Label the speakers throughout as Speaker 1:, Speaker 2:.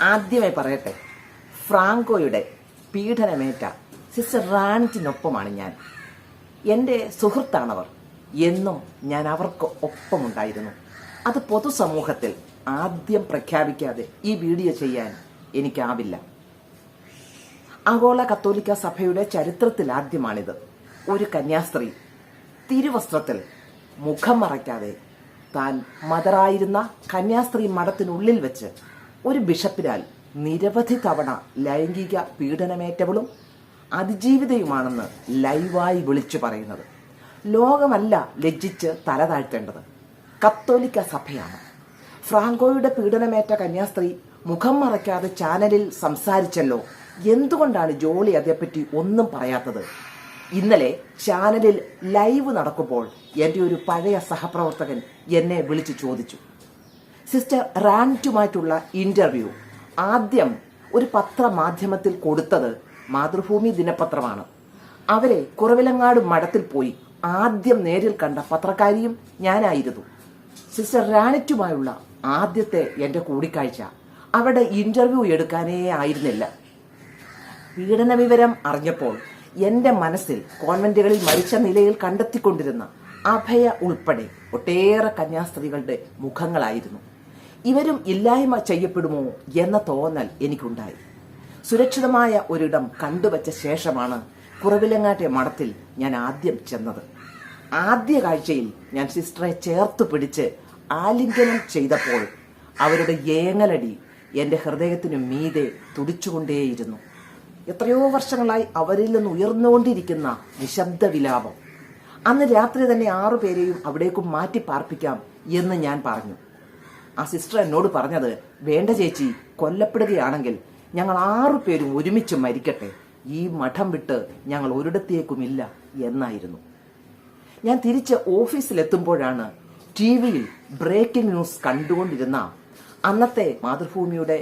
Speaker 1: ആദ്യമായി പറയട്ടെ. ഫ്രാങ്കോയുടെ പീഡനമേറ്റ സിസ്റ്റർ റാണിറ്റിനൊപ്പമാണ് ഞാൻ. എന്റെ സുഹൃത്താണവർ. എന്നും ഞാൻ അവർക്ക് ഒപ്പമുണ്ടായിരുന്നു. അത് പൊതുസമൂഹത്തിൽ ആദ്യം പ്രഖ്യാപിക്കാതെ ഈ വീഡിയോ ചെയ്യാൻ എനിക്കാവില്ല. ആഗോള കത്തോലിക്ക സഭയുടെ ചരിത്രത്തിൽ ആദ്യമാണിത്. ഒരു കന്യാസ്ത്രീ തിരുവസ്ത്രത്തിൽ മുഖം മറയ്ക്കാതെ താൻ മദറായിരുന്ന കന്യാസ്ത്രീ മഠത്തിനുള്ളിൽ വെച്ച് ഒരു ബിഷപ്പിനാൽ നിരവധി തവണ ലൈംഗിക പീഡനമേറ്റവളും അതിജീവിതയുമാണെന്ന് ലൈവായി വിളിച്ചു പറയുന്നത്. ലോകമല്ല ലജ്ജിച്ച് തല താഴ്ത്തേണ്ടത്. കത്തോലിക്ക സഭയാണ്. ഫ്രാങ്കോയുടെ പീഡനമേറ്റ കന്യാസ്ത്രീ മുഖം മറയ്ക്കാതെ ചാനലിൽ സംസാരിച്ചല്ലോ. എന്തുകൊണ്ടാണ് ജോളി അതേപ്പറ്റി ഒന്നും പറയാത്തത്? ഇന്നലെ ചാനലിൽ ലൈവ് നടക്കുമ്പോൾ എന്റെ ഒരു പഴയ സഹപ്രവർത്തകൻ എന്നെ വിളിച്ചു ചോദിച്ചു. സിസ്റ്റർ റാന്റുമായിട്ടുള്ള ഇന്റർവ്യൂ ആദ്യം ഒരു പത്രമാധ്യമത്തിൽ കൊടുത്തത് മാതൃഭൂമി ദിനപത്രമാണ്. അവരെ കുറവിലങ്ങാട് മഠത്തിൽ പോയി ആദ്യം നേരിൽ കണ്ട പത്രക്കാരിയും ഞാനായിരുന്നു. സിസ്റ്റർ റാനറ്റുമായുള്ള ആദ്യത്തെ എന്റെ കൂടിക്കാഴ്ച. അവിടെ ഇന്റർവ്യൂ എടുക്കാനേ ആയിരുന്നില്ല. പീഡന വിവരം അറിഞ്ഞപ്പോൾ എന്റെ മനസ്സിൽ കോൺവെന്റുകളിൽ മരിച്ച നിലയിൽ കണ്ടെത്തിക്കൊണ്ടിരുന്ന അഭയ ഉൾപ്പെടെ ഒട്ടേറെ കന്യാസ്ത്രീകളുടെ മുഖങ്ങളായിരുന്നു. ഇവരും ഇല്ലായ്മ ചെയ്യപ്പെടുമോ എന്ന തോന്നൽ എനിക്കുണ്ടായി. സുരക്ഷിതമായ ഒരിടം കണ്ടുവച്ച ശേഷമാണ് കുറവിലങ്ങാട്ടെ മഠത്തിൽ ഞാൻ ആദ്യം ചെന്നത്. ആദ്യ കാഴ്ചയിൽ ഞാൻ സിസ്റ്ററെ ചേർത്ത് പിടിച്ച് ആലിംഗനം ചെയ്തപ്പോൾ അവരുടെ ഏങ്ങലടി എന്റെ ഹൃദയത്തിനു മീതെ തുടിച്ചുകൊണ്ടേയിരുന്നു. എത്രയോ വർഷങ്ങളായി അവരിൽ നിന്ന് ഉയർന്നുകൊണ്ടിരിക്കുന്ന നിശബ്ദ വിലാപം അന്ന് രാത്രി തന്നെ ആറുപേരെയും അവിടേക്കും മാറ്റി പാർപ്പിക്കാം എന്ന് ഞാൻ പറഞ്ഞു. ആ സിസ്റ്റർ എന്നോട് പറഞ്ഞത് വേണ്ട ചേച്ചി കൊല്ലപ്പെടുകയാണെങ്കിൽ ഞങ്ങൾ ആറു പേരും ഒരുമിച്ച് മരിക്കട്ടെ. ഈ മഠം വിട്ട് ഞങ്ങൾ ഒരിടത്തേക്കുമില്ല എന്നായിരുന്നു. ഞാൻ തിരിച്ച് ഓഫീസിലെത്തുമ്പോഴാണ് ടി വിയിൽ ബ്രേക്കിംഗ് ന്യൂസ് കണ്ടുകൊണ്ടിരുന്ന അന്നത്തെ മാതൃഭൂമിയുടെ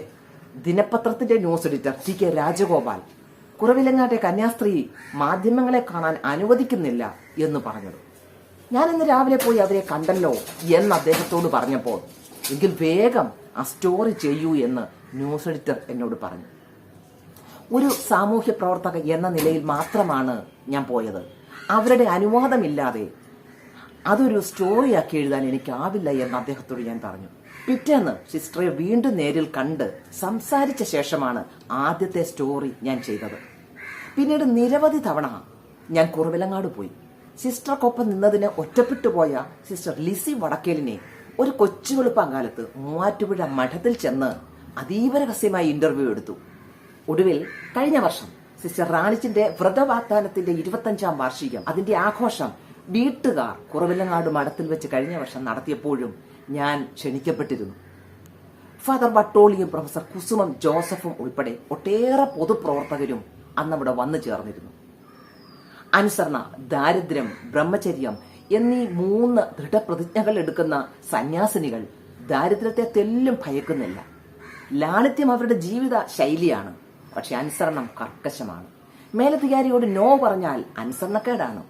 Speaker 1: ദിനപത്രത്തിന്റെ news editor T K Rajagopal കുറവിലങ്ങാട്ടെ കന്യാസ്ത്രീ മാധ്യമങ്ങളെ കാണാൻ അനുവദിക്കുന്നില്ല എന്ന് പറഞ്ഞത്. ഞാൻ ഇന്ന് രാവിലെ പോയി അവരെ കണ്ടല്ലോ എന്ന് അദ്ദേഹത്തോട് പറഞ്ഞപ്പോൾ എങ്കിൽ വേഗം ആ സ്റ്റോറി ചെയ്യൂ എന്ന് ന്യൂസ് എഡിറ്റർ എന്നോട് പറഞ്ഞു. ഒരു സാമൂഹ്യ പ്രവർത്തക എന്ന നിലയിൽ മാത്രമാണ് ഞാൻ പോയത്. അവരുടെ അനുവാദമില്ലാതെ അതൊരു സ്റ്റോറിയാക്കി എഴുതാൻ എനിക്കാവില്ല എന്ന് അദ്ദേഹത്തോട് ഞാൻ പറഞ്ഞു. പിറ്റേന്ന് സിസ്റ്ററെ വീണ്ടും നേരിൽ കണ്ട് സംസാരിച്ച ശേഷമാണ് ആദ്യത്തെ സ്റ്റോറി ഞാൻ ചെയ്തത്. പിന്നീട് നിരവധി തവണ ഞാൻ കുറവിലങ്ങാട് പോയി. സിസ്റ്റർക്കൊപ്പം നിന്നതിന് ഒറ്റപ്പെട്ടു പോയ സിസ്റ്റർ ലിസി വടക്കേലിനെ ഒരു കൊച്ചു വെളുപ്പാങ്കാലത്ത് മൂവാറ്റുപുഴ മഠത്തിൽ ചെന്ന് അതീവ രഹസ്യമായി ഇന്റർവ്യൂ എടുത്തു. ഒടുവിൽ കഴിഞ്ഞ വർഷം സിസ്റ്റർ റാണിച്ചിന്റെ വ്രതവാഗ്ദാനത്തിന്റെ ഇരുപത്തഞ്ചാം വാർഷികം അതിന്റെ ആഘോഷം വീട്ടുകാർ കുറവിലങ്ങാട് മഠത്തിൽ വെച്ച് കഴിഞ്ഞ വർഷം നടത്തിയപ്പോഴും ഞാൻ ക്ഷണിക്കപ്പെട്ടിരുന്നു. ഫാദർ വട്ടോളിയും പ്രൊഫസർ കുസുമം ജോസഫും ഉൾപ്പെടെ ഒട്ടേറെ പൊതുപ്രവർത്തകരും അന്നവിടെ വന്നു ചേർന്നിരുന്നു. അനുസരണ ദാരിദ്ര്യം ബ്രഹ്മചര്യം എന്നീ മൂന്ന് ദൃഢപ്രതിജ്ഞകൾ എടുക്കുന്ന സന്യാസിനികൾ ദാരിദ്ര്യത്തെ തെല്ലും ഭയക്കുന്നില്ല. ലാളിത്യം അവരുടെ ജീവിത ശൈലിയാണ് പക്ഷെ അനുസരണം കർക്കശമാണ്. മേലധികാരിയോട് നോ പറഞ്ഞാൽ അനുസരണക്കേടാണ്.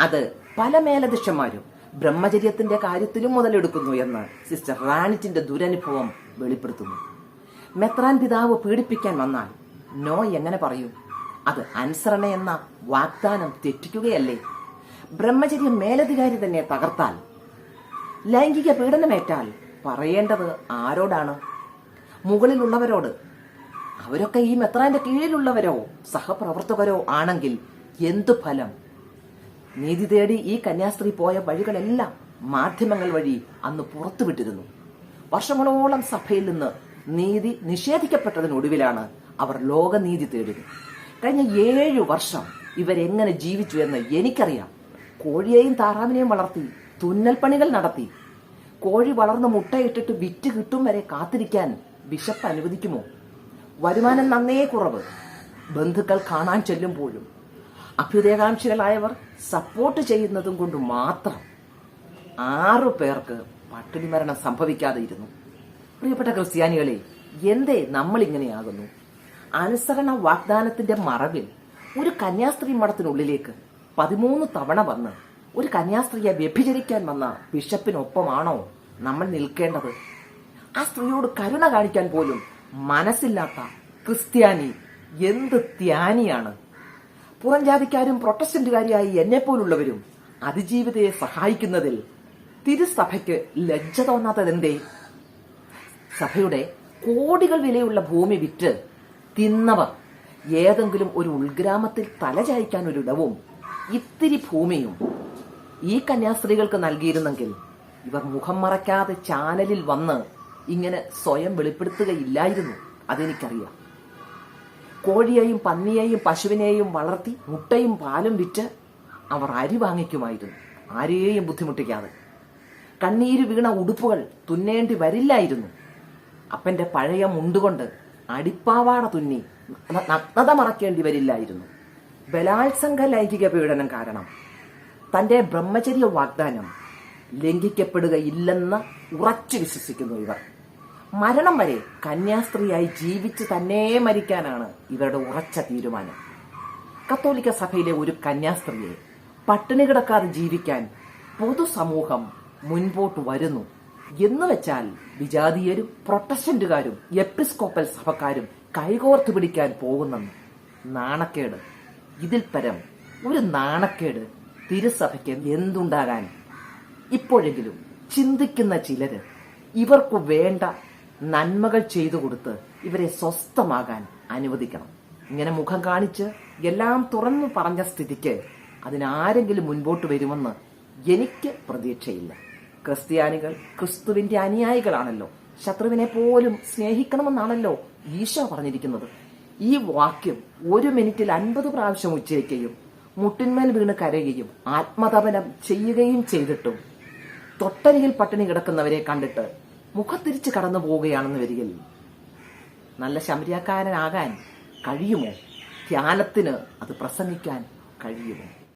Speaker 1: അത് പല മേലധ്യക്ഷന്മാരും ബ്രഹ്മചര്യത്തിന്റെ കാര്യത്തിലും മുതലെടുക്കുന്നു എന്ന് സിസ്റ്റർ റാണിറ്റിന്റെ ദുരനുഭവം വെളിപ്പെടുത്തുന്നു. മെത്രാൻ പിതാവ് പീഡിപ്പിക്കാൻ വന്നാൽ നോ എങ്ങനെ പറയും? അത് അനുസരണ എന്ന വാഗ്ദാനം തെറ്റിക്കുകയല്ലേ? ബ്രഹ്മചര്യം മേലധികാരി തന്നെ തകർത്താൽ ലൈംഗിക പീഡനമേറ്റാൽ പറയേണ്ടത് ആരോടാണ്? മുകളിലുള്ളവരോട്. അവരൊക്കെ ഈ മെത്രാന്റെ കീഴിലുള്ളവരോ സഹപ്രവർത്തകരോ ആണെങ്കിൽ എന്തു ഫലം? നീതി തേടി ഈ കന്യാസ്ത്രീ പോയ വഴികളെല്ലാം മാധ്യമങ്ങൾ വഴി അന്ന് പുറത്തുവിട്ടിരുന്നു. വർഷങ്ങളോളം സഭയിൽ നിന്ന് നീതി നിഷേധിക്കപ്പെട്ടതിനൊടുവിലാണ് അവർ ലോകനീതി തേടിയത്. കഴിഞ്ഞ ഏഴു വർഷം ഇവരെങ്ങനെ ജീവിച്ചു എന്ന് എനിക്കറിയാം. കോഴിയെയും താറാവിനെയും വളർത്തി തുന്നൽ പണികൾ നടത്തി. കോഴി വളർന്ന് മുട്ടയിട്ടിട്ട് വിറ്റ് കിട്ടും വരെ കാത്തിരിക്കാൻ ബിഷപ്പ് അനുവദിക്കുമോ? വരുമാനം നന്നേ കുറവ്. ബന്ധുക്കൾ കാണാൻ ചെല്ലുമ്പോഴും അഭ്യുദയകാംക്ഷികളായവർ സപ്പോർട്ട് ചെയ്യുന്നതും കൊണ്ട് മാത്രം ആറു പേർക്ക് പട്ടിണി മരണം സംഭവിക്കാതെ ഇരുന്നു പ്രിയപ്പെട്ട ക്രിസ്ത്യാനികളെ എന്തേ നമ്മൾ ഇങ്ങനെയാകുന്നു അനുസരണ വാഗ്ദാനത്തിന്റെ മറവിൽ ഒരു കന്യാസ്ത്രീ മഠത്തിനുള്ളിലേക്ക് പതിമൂന്ന് തവണ വന്ന് ഒരു കന്യാസ്ത്രീയെ വ്യഭിചരിക്കാൻ വന്ന ബിഷപ്പിനൊപ്പമാണോ നമ്മൾ നിൽക്കേണ്ടത്? ആ സ്ത്രീയോട് കരുണ കാണിക്കാൻ പോലും മനസ്സില്ലാത്ത ക്രിസ്ത്യാനി എന്ത് ത്യാനിയാണ്? പുറം ജാതിക്കാരും പ്രൊട്ടസ്റ്റന്റുകാരിയായി എന്നെപ്പോലുള്ളവരും അതിജീവിതയെ സഹായിക്കുന്നതിൽ തിരുസഭയ്ക്ക് ലജ്ജ തോന്നാത്തതെന്തേ? സഭയുടെ കോടികൾ വിലയുള്ള ഭൂമി വിറ്റ് തിന്നവർ ഏതെങ്കിലും ഒരു ഉൾഗ്രാമത്തിൽ തലചായ്ക്കാൻ ഒരിടവും ഇത്തിരി ഭൂമിയും ഈ കന്യാസ്ത്രീകൾക്ക് നൽകിയിരുന്നെങ്കിൽ ഇവർ മുഖം മറയ്ക്കാതെ ചാനലിൽ വന്ന് ഇങ്ങനെ സ്വയം വെളിപ്പെടുത്തുകയില്ലായിരുന്നു അതെനിക്കറിയാം കോഴിയെയും പന്നിയെയും പശുവിനെയും വളർത്തി മുട്ടയും പാലും വിറ്റ് അവർ അരി വാങ്ങിക്കുമായിരുന്നു ആരെയും ബുദ്ധിമുട്ടിക്കാതെ കണ്ണീര് വീണ ഉടുപ്പുകൾ തുന്നേണ്ടി വരില്ലായിരുന്നു അപ്പന്റെ പഴയ മുണ്ടുകൊണ്ട് അടിപ്പാവാട തുന്നി നഗ്നത മറക്കേണ്ടി വരില്ലായിരുന്നു ബലാത്സംഗ ലൈംഗിക പീഡനം കാരണം തന്റെ ബ്രഹ്മചര്യ വാഗ്ദാനം ലംഘിക്കപ്പെടുകയില്ലെന്ന് ഉറച്ചു വിശ്വസിക്കുന്നു ഇവർ. മരണം വരെ കന്യാസ്ത്രീയായി ജീവിച്ച് തന്നെ മരിക്കാനാണ് ഇവരുടെ ഉറച്ച തീരുമാനം. കത്തോലിക്ക സഭയിലെ ഒരു കന്യാസ്ത്രീയെ പട്ടിണി കിടക്കാതെ ജീവിക്കാൻ പൊതുസമൂഹം മുൻപോട്ട് വരുന്നു എന്ന് വെച്ചാൽ വിജാതീയരും പ്രൊട്ടസ്റ്റന്റുകാരും എപ്പിസ്കോപ്പൽ സഭക്കാരും കൈകോർത്തു പിടിക്കാൻ പോകുന്നെന്ന് നാണക്കേട്. ഇതിൽ പരം ഒരു നാണക്കേട് തിരുസഭയ്ക്ക് എന്തുണ്ടാകാൻ? ഇപ്പോഴെങ്കിലും ചിന്തിക്കുന്ന ചിലര് ഇവർക്ക് വേണ്ട നന്മകൾ ചെയ്തു കൊടുത്ത് ഇവരെ സ്വസ്ഥമാകാൻ അനുവദിക്കണം. ഇങ്ങനെ മുഖം കാണിച്ച് എല്ലാം തുറന്നു പറഞ്ഞ സ്ഥിതിക്ക് അതിനാരെങ്കിലും മുൻപോട്ട് വരുമെന്ന് എനിക്ക് പ്രതീക്ഷയില്ല. ക്രിസ്ത്യാനികൾ ക്രിസ്തുവിന്റെ അനുയായികളാണല്ലോ. ശത്രുവിനെ പോലും സ്നേഹിക്കണമെന്നാണല്ലോ ഈശോ പറഞ്ഞിരിക്കുന്നത്. ഈ വാക്യം ഒരു മിനിറ്റിൽ അൻപത് പ്രാവശ്യം ഉച്ചരിക്കുകയും മുട്ടിന്മേൽ വീണ് കരയുകയും ആത്മതപനം ചെയ്യുകയും ചെയ്തിട്ടും തൊട്ടരിയിൽ പട്ടിണി കിടക്കുന്നവരെ കണ്ടിട്ട് മുഖത്തിരിച്ച് കടന്നു പോവുകയാണെന്ന് വരികിൽ നല്ല ശമരിയാക്കാരനാകാൻ കഴിയുമോ? ധ്യാനത്തിന് അത് പ്രസംഗിക്കാൻ കഴിയുമോ?